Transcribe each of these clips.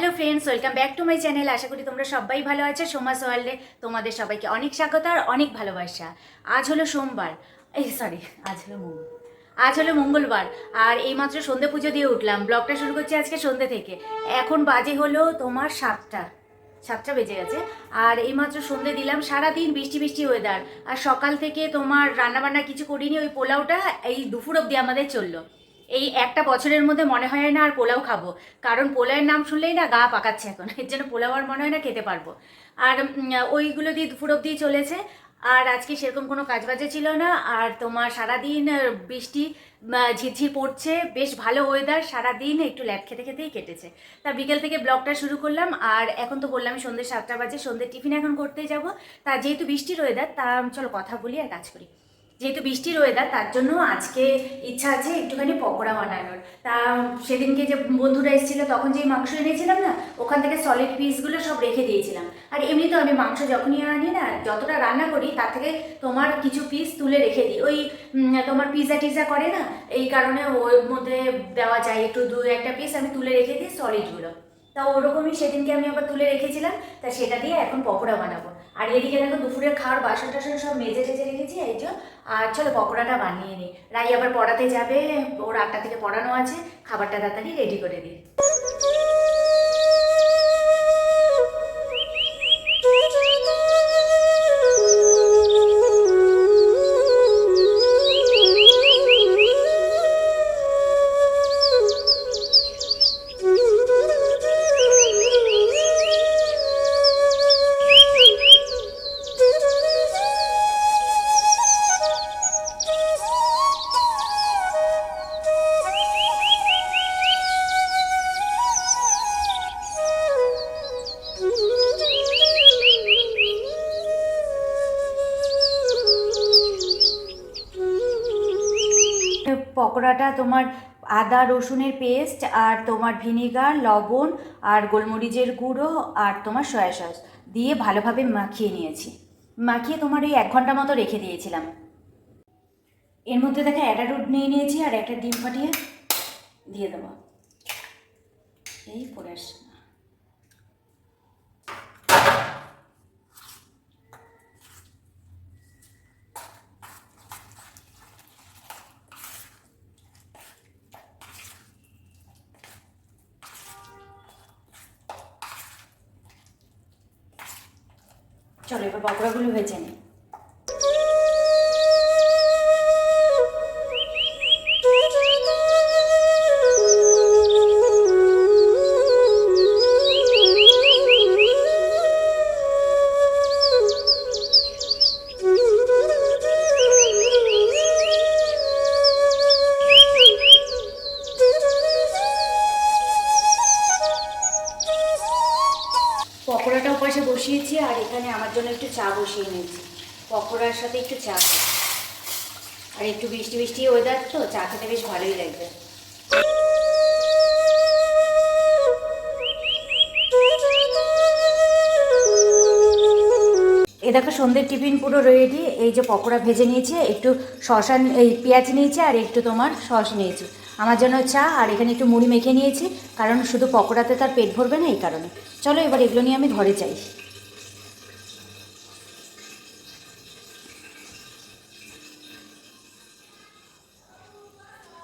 Hello friends welcome back to my channel আশা করি তোমরা সবাই ভালো আছো। সোমাস ওয়ার্ল্ডে তোমাদের সবাইকে অনেক স্বাগত আর অনেক ভালোবাসা। আজ হলো সোমবার। এই সরি আজ হলো মঙ্গল। আজ হলো মঙ্গলবার আর এইমাত্র সন্ধে পুজো দিয়ে উঠলাম। ব্লগটা শুরু করছি আজকে সন্ধে থেকে। এখন বাজে হলো তোমার সাতটা। সাতটা বেজে গেছে। আর এইমাত্র সন্ধে দিলাম। সারাদিন বৃষ্টি বৃষ্টি ওয়েদার আর সকাল থেকে তোমার রান্নাবান্না কিছু করিনি, ওই পোলাওটা এই দুপুর অবধি আমাদের চলল। এই একটা বছরের মধ্যে মনে হয় না আর পোলাও খাব। কারণ পোলাওয়ের নাম শুনলেই না গা পাকাচ্ছে এখন। এর জন্য পোলাও আর মনে হয় না খেতে পারব। আর ওইগুলো দিয়ে দুপুর অবধি চলেছে। আর আজকে সেরকম কোনো কাজ বাজে ছিল না। আর তোমার সারাদিন বৃষ্টি ঝিরঝির পড়ছে। বেশ ভালো ওয়েদার সারাদিন একটু ল্যাব খেতে খেতেই কেটেছে। তা বিকেল থেকে ব্লগটা শুরু করলাম। আর এখন তো বললাম সন্ধ্যে সাতটা বাজে, সন্ধ্যে টিফিন এখন করতেই যাব। তা যেহেতু বৃষ্টির ওয়েদার তা চলো কথা বলি আর কাজ করি। যেহেতু বৃষ্টির ওয়েদার তার জন্য আজকে ইচ্ছা আছে একটুখানি পকোড়া বানানোর। তা সেদিনকে যে বন্ধুরা এসেছিল, তখন যে মাংস এনেছিলাম না, ওখান থেকে সলিড পিসগুলো সব রেখে দিয়েছিলাম। আর এমনি তো আমি মাংস যখনই আনি না, যতটা রান্না করি, তার থেকে তোমার কিছু পিস তুলে রেখে দিই। ওই তোমার পিৎজা টিজা করে না, এই কারণে ওর মধ্যে দেওয়া যায় একটু দু একটা পিস আমি তুলে রেখে দিই সলিডগুলো তা ওরকমই সেদিনকে আমি আবার তুলে রেখেছিলাম, তা সেটা দিয়ে এখন পকোড়া বানাবো। আর এদিকে দেখো দুপুরে খাওয়ার বাসন টাসন সব মেজে টেজে রেখেছি, এই আর চলো পকোড়াটা বানিয়ে নিই রাই আবার পড়াতে যাবে, ওর আটটা থেকে পড়ানো আছে, খাবারটা তাড়াতাড়ি রেডি করে দিই পকোড়াটা তোমার আদা, রসুনের পেস্ট আর তোমার ভিনেগার, লবণ আর গোলমরিচের গুঁড়ো আর তোমার সয়া সস দিয়ে ভালোভাবে মাখিয়ে নিয়েছি। মাখিয়ে তোমার এই এক ঘণ্টা মতো রেখে দিয়েছিলাম। এর মধ্যে দেখা অ্যাডারুট নিয়ে নিয়েছি আর একটা ডিম ফাটিয়ে দিয়ে দেবো। এই পরে আসছে। চলো এবার পকোড়াগুলো ভেজে নিই। পকোড়াটাও পাশে বসিয়েছি আর এখানে আমার জন্য একটু চা বসিয়ে নিয়েছি। পকোড়ার সাথে একটু চা আর একটু বৃষ্টি বৃষ্টি ওয়েদার তো, চা খেতে বেশ ভালোই লাগবে। এ দেখো সন্ধ্যের টিফিন পুরো রেডি এই যে পকোড়া ভেজে নিয়েছি, একটু শশা এই পেঁয়াজ নিয়েছি আর একটু তোমার সস নিয়েছি। আমার জন্য চা আর এখানে একটু মুড়ি মেখে নিয়েছি, কারণ শুধু পকোড়াতে তার পেট ভরবে না এই কারণে। চলো এবার এগুলো নিয়ে আমি ঘরে যাই।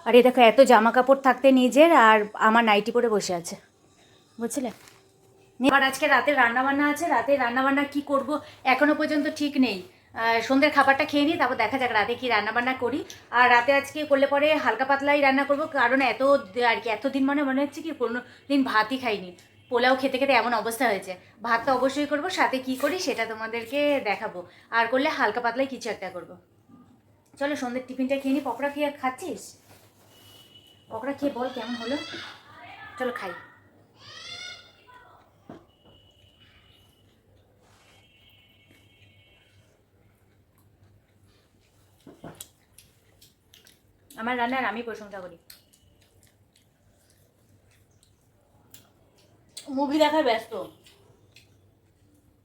আর এই দেখো, এত জামা কাপড় থাকতে নিজের আর আমার নাইটি পরে বসে আছে। বুঝলে? এবার আজকে রাতে রান্না বান্না আছে, রাতে রান্না বান্না কি করব এখনও পর্যন্ত ঠিক নেই। সন্ধ্যের খাবারটা খেয়ে নিই, তারপর দেখা যাক রাতে কি রান্না বান্না করি। আর রাতে আজকে করলে পরে হালকা পাতলাই রান্না করব, কারণ এত আর কি, এতদিন মানে মনে হচ্ছে কি কোনো দিন ভাতই খাইনি। পোলাও খেতে খেতে এমন অবস্থা হয়েছে। ভাত তো অবশ্যই করব, সাথে কি করি সেটা তোমাদেরকে দেখাবো। আর করলে হালকা পাতলাই কিছু একটা করব। চলো সন্ধ্যের টিফিনটা খেয়ে নিই, পকোড়া খেয়ে খাচ্ছিস? পকোড়া খেয়ে বল কেমন হলো? চলো খাই। আমার রান্নার আমি প্রশংসা করি। মুভি দেখায় ব্যস্ত।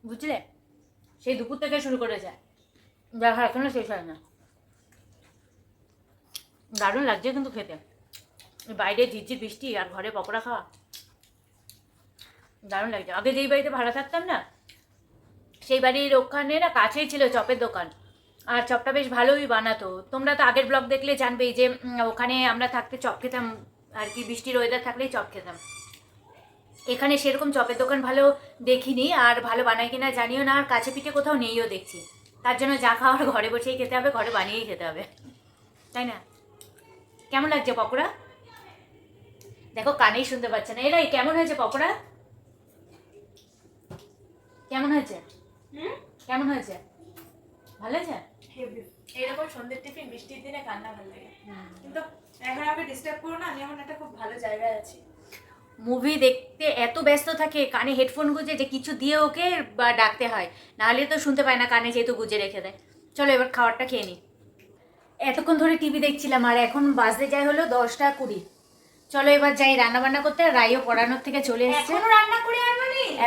বুঝলে? সেই দুপুর থেকে শুরু করেছে। দেখা এখনও শেষ হয় না। দারুণ লাগছে কিন্তু খেতে। বাইরে ঝিরঝির বৃষ্টি আর ঘরে পকোড়া খাওয়া। দারুণ লাগছে। আগে যেই বাড়িতে ভাড়া থাকতাম না সেই বাড়ির ওখানে না কাছেই ছিল চপের দোকান। আর চপটা বেশ ভালোই বানাতো। তোমরা তো আগের ব্লগ দেখলে জানবেই যে ওখানে আমরা থাকতে চপ খেতাম আর কি বৃষ্টির ওয়েদার থাকলেই চপ খেতাম। এখানে সেরকম চপের দোকান ভালো দেখিনি আর ভালো বানায় কিনা জানিও না আর কাছে পিঠে কোথাও নেইও দেখছি। তার জন্য যা খাওয়ার ঘরে বসেই খেতে হবে ঘরে বানিয়েই খেতে হবে। তাই না? কেমন লাগছে পকোড়া? দেখো কানেই শুনতে পাচ্ছে না। এরাই কেমন হয়েছে পকোড়া? কেমন হয়েছে? কেমন হয়েছে? ভালো হয়েছে? এইরকম সন্ধ্যের টিফিন বৃষ্টির দিনে কান্না ভালো লাগে। কিন্তু এখন আমাকে ডিস্টার্ব করো না আমি এখন একটা খুব ভালো জায়গায় আছি। মুভি দেখতে এত ব্যস্ত থাকে কানে হেডফোন গুঁজে যে কিছু দিয়ে ওকে বা ডাকতে হয় নাহলে তো শুনতে পায় না কানে যেহেতু গুজে রেখে দেয়। চলো এবার খাবারটা খেয়ে নিই এতক্ষণ ধরে টিভি দেখছিলাম আর এখন বাজতে যাই হলো দশটা কুড়ি। চলো এবার যাই রান্না বান্না করতে রাইও পড়ানোর থেকে চলে এসছে। এখনও রান্না করে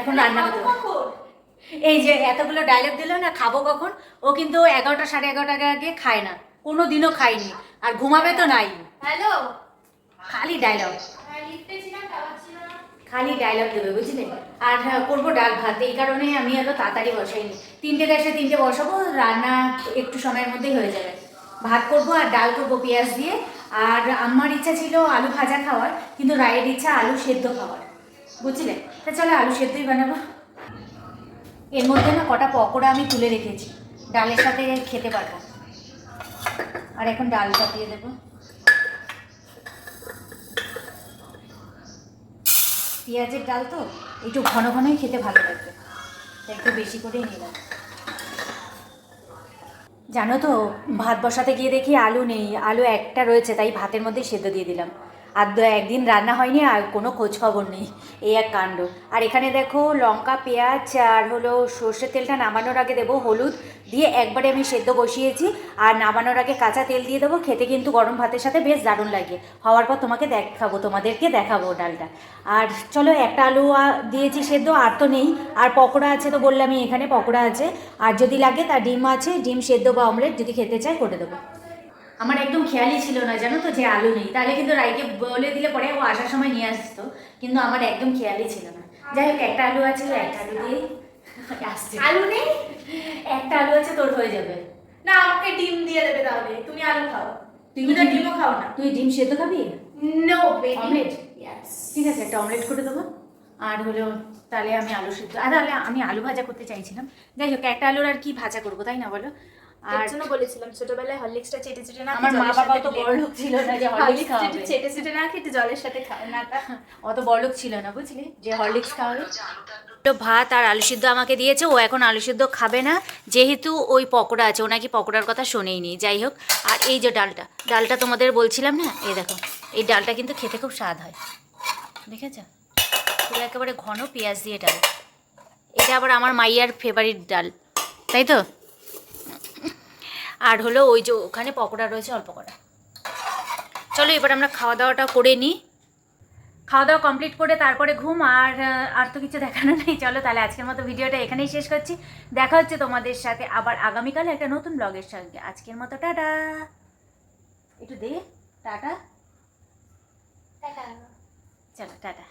এখন রান্না করতে। কখন এই যে এতগুলো ডায়লগ দিল না খাব কখন? ও কিন্তু এগারোটা সাড়ে এগারোটার আগে খায় না। কোনো দিনও খায়নি। আর ঘুমাবে তো নাই। হ্যালো? খালি ডায়লগ না খালি ডায়লগ দেবে বুঝলে? আর হ্যাঁ, করব ডাল ভাত। এই কারণে আমি এত তাড়াতাড়ি বসাইনি। তিনটে গ্যাসে তিনটে বসাবো রান্না একটু সময়ের মধ্যেই হয়ে যাবে। ভাত করব আর ডাল করব পেঁয়াজ দিয়ে। আর আমার ইচ্ছা ছিল আলু ভাজা খাওয়ার কিন্তু রায়ের ইচ্ছা আলু সেদ্ধ খাওয়ার। বুঝলে? তা চলো আলু সেদ্ধই বানাবো। এর মধ্যে না কটা পকোড়া আমি তুলে রেখেছি। ডালের সাথে খেতে পারব। আর এখন ডাল চাপিয়ে দেবো। পেঁয়াজের ডাল তো একটু ঘন ঘনই খেতে ভালো লাগবে একটু বেশি করেই নিলাম। জানো তো, ভাত বসাতে গিয়ে দেখি আলু নেই। আলু একটা রয়েছে, তাই ভাতের মধ্যে সেদ্ধ দিয়ে দিলাম। আর দু একদিন রান্না হয়নি আর কোনো খোঁজ খবর নেই। এই এক কাণ্ড। আর এখানে দেখো লঙ্কা, পেঁয়াজ আর হলো সর্ষের তেলটা নামানোর আগে দেবো হলুদ। দিয়ে একবারে আমি সেদ্ধ বসিয়েছি। আর নামানোর আগে কাঁচা তেল দিয়ে দেবো। খেতে কিন্তু গরম ভাতের সাথে বেশ দারুণ লাগে। হওয়ার পর তোমাকে দেখাবো, তোমাদেরকে দেখাবো ডালটা। আর চলো একটা আলু দিয়েছি সেদ্ধ, আর তো নেই। আর পকোড়া আছে তো বললামই এখানে পকোড়া আছে। আর যদি লাগে তা ডিম আছে, ডিম সেদ্ধ বা অমলেট যদি খেতে চাই করে দেবো। আমার একদম খেয়ালই ছিল না জানো তো যে আলু নেই। তাহলে কিন্তু রাইকে বলে দিলে পরে ও আসার সময় নিয়ে আসতো কিন্তু আমার একদম খেয়ালই ছিল না। যাই হোক একটা আলু আছে একটা আলু দিয়েই আসছে। আলু নেই? একটা আলু আছে তোর হয়ে যাবে। না আমাকে ডিম দিয়ে দেবে তাহলে। তুমি আলু খাও। তুমি তো ডিমও খাও না। তুই ডিম সেদ্ধ খাবি? নো অমলেট ঠিক আছে একটা অমলেট করে দেবো। আর হলো তাহলে আমি আলু সিদ্ধ আর তাহলে আমি আলু ভাজা করতে চাইছিলাম। যাই হোক একটা আলুর আর কি ভাজা করব তাই না বলো? আর জন্য বলেছিলাম ছোটবেলায় হরলিক্সটা চেটে চেটে না আমার মা বাবা তো বড় লোক ছিল না যে হরলিক্স খাওয়াবে। চেটে চেটে না খেতে জলের সাথে খাও না অত বড়লোক ছিল না বুঝলি? যে হরলিক্স খাওয়াবে। তো ভাত আর আলু সিদ্ধ আমাকে দিয়েছে ও এখন আলু সিদ্ধ খাবে না। যেহেতু ওই পকোড়া আছে ও নাকি পকোড়ার কথা শোনেইনি। যাই হোক আর এই যে ডালটা ডালটা তোমাদের বলছিলাম না? এই দেখো এই ডালটা কিন্তু খেতে খুব স্বাদ হয়। দেখেছ? পুরো একেবারে ঘন পেঁয়াজ দিয়ে ডাল। এটা আবার আমার মাইয়ার ফেভারিট ডাল। তাই তো? আর হলো ওই যে ওখানে পকোড়া রয়েছে অল্প করা। চলো এবার আমরা খাওয়া দাওয়াটা করে নিই খাওয়া দাওয়া কমপ্লিট করে তারপরে ঘুম আর আর তো কিছু দেখানো নেই। চলো তাহলে আজকের মতো ভিডিওটা এখানেই শেষ করছি। দেখা হচ্ছে তোমাদের সাথে আবার আগামীকাল একটা নতুন ব্লগের সঙ্গে। আজকের মতো টাটা। একটু দে টাটা। চলো টাটা।